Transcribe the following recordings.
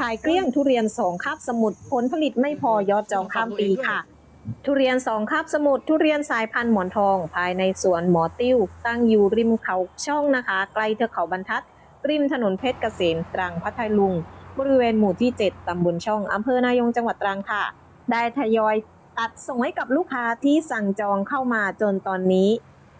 ขายเกลี้ยงทุเรียนสองคาบสมุทรผลผลิตไม่พอยอดจองข้ามปีค่ะ ทุเรียนสองคาบสมุทรทุเรียนสายพันธุ์หมอนทอง ภายในสวนหมอติ้ว ตั้งอยู่ริมเขาช่องนะคะไกลเทือกเขาบรรทัด ริมถนนเพชรเกษมตรังพัทลุง บริเวณหมู่ที่ 7 ตำบลช่องอำเภอนายงจังหวัดตรังค่ะ ได้ทยอยตัดส่งให้กับลูกค้าที่สั่งจองเข้ามาจนตอนนี้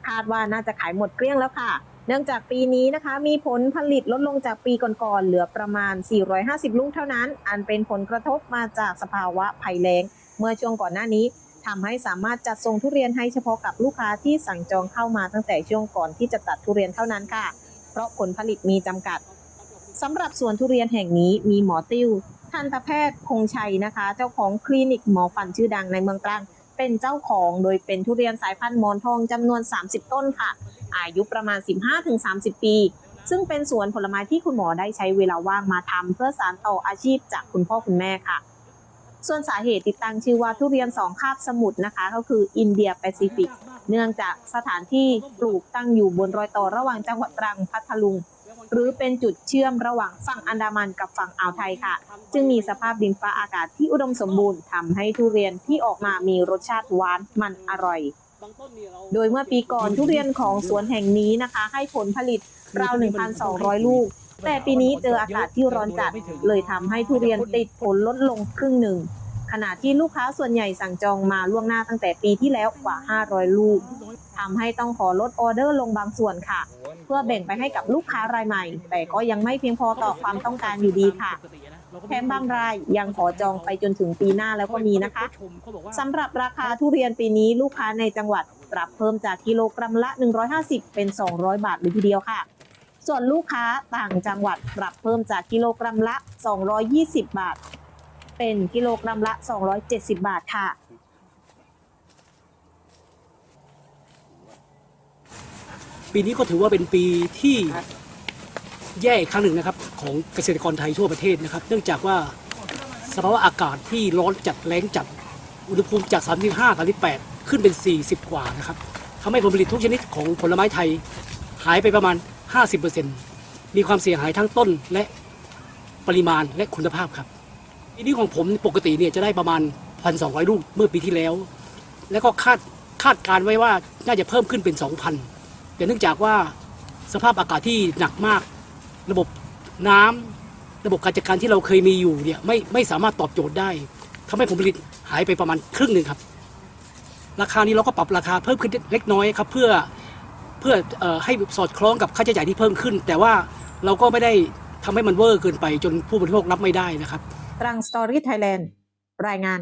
คาดว่าน่าจะขายหมดเกลี้ยงแล้วค่ะ เนื่องจากปีนี้นะคะมีผลผลิตลดลงจากปีก่อนๆเหลือประมาณ 450 ลูกเท่านั้น อันเป็นผลกระทบมาจากสภาวะภัยแล้ง เมื่อช่วงก่อนหน้านี้ทำให้สามารถจัดส่งทุเรียนให้เฉพาะกับลูกค้าที่สั่งจองเข้ามาตั้งแต่ช่วงก่อนที่จะตัดทุเรียนเท่านั้นค่ะ เพราะผลผลิตมีจำกัดสำหรับสวนทุเรียนแห่งนี้มีหมอติ้วทันตแพทย์คงชัยนะคะ เจ้าของคลินิกหมอฟันชื่อดังในเมืองตรัง เป็นเจ้าของโดยเป็นทุเรียนสายพันธุ์หมอนทองจำนวน 30 ต้นค่ะ อายุประมาณ 15-30 ปี ซึ่งเป็นสวนผลไม้ที่คุณหมอได้ใช้เวลาว่างมาทำเพื่อสานต่ออาชีพจากคุณพ่อคุณแม่ค่ะ ส่วนสาเหตุติดตั้งชื่อว่าทุเรียนสองคาบสมุทรนะคะ ก็คืออินเดียแปซิฟิก เนื่องจากสถานที่ปลูกตั้งอยู่บนรอยต่อระหว่างจังหวัดตรังพัทลุง หรือเป็นจุดเชื่อมระหว่างฝั่งอันดามันกับฝั่งอ่าวไทยค่ะ จึงมีสภาพดินฟ้าอากาศที่อุดมสมบูรณ์ทำให้ทุเรียนที่ออกมามีรสชาติหวานมันอร่อย โดยเมื่อปีก่อนทุเรียนของสวนแห่งนี้นะคะ ให้ผลผลิตราว 1,200 ลูก แต่ปีนี้เจออากาศที่ร้อนจัด เลยทำให้ทุเรียนติดผลลดลงครึ่งหนึ่งขณะที่ลูกค้าส่วนใหญ่สั่งจองมาล่วงหน้าตั้งแต่ปีที่แล้วกว่า 500 ลูกทำให้ต้องขอลดออเดอร์ลงบางส่วนค่ะ เพื่อแบ่งไปให้กับลูกค้ารายใหม่ แต่ก็ยังไม่เพียงพอต่อความต้องการอยู่ดีค่ะแถมบางรายยังขอจองไปจนถึงปีหน้าแล้วก็มีนะคะสำหรับราคาทุเรียนปีนี้ลูกค้าในจังหวัดปรับเพิ่มจากกิโลกรัมละ 150 เป็น 200 บาทเลยทีเดียวค่ะ ส่วนลูกค้าต่างจังหวัดปรับเพิ่มจากกิโลกรัมละ 220 บาท เป็นกิโลกรัมละ 270 บาทค่ะ ปีนี้ก็ถือว่าเป็นปีที่แย่อีกครั้งหนึ่งนะครับ ของเกษตรกรไทยทั่วประเทศนะครับ เนื่องจากว่าสภาวะอากาศที่ร้อนจัดแรงจัดอุณหภูมิจาก 35 38 ขึ้นเป็น 40 กว่านะครับทำให้ผลผลิตทุกชนิดของผลไม้ไทยหายไปประมาณ 50%มีความเสียหายทั้งต้นและปริมาณและคุณภาพครับปีนี้ของผมปกติเนี่ยจะได้ประมาณ 1,200 ลูกเมื่อปีที่แล้ว แล้วก็คาดคาดการไว้ว่าน่าจะเพิ่มขึ้นเป็น 2,000 แต่เนื่องจากว่าสภาพอากาศที่หนักมาก ระบบน้ำระบบการจัดการที่เราเคยมีอยู่เนี่ยไม่ไม่สามารถตอบโจทย์ได้ทำให้ผลผลิตหายไปประมาณครึ่งหนึ่งครับ ราคานี้เราก็ปรับราคาเพิ่มขึ้นเล็กน้อยครับ เพื่อเพื่อออให้สอดคล้องกับค่าใช้จ่ายที่เพิ่มขึ้น แต่ว่าเราก็ไม่ได้ทำให้มันเวอร์เกินไปจนผู้บริโภครับไม่ได้นะครับตรังสตอรี่ไทยแลนด์รายงาน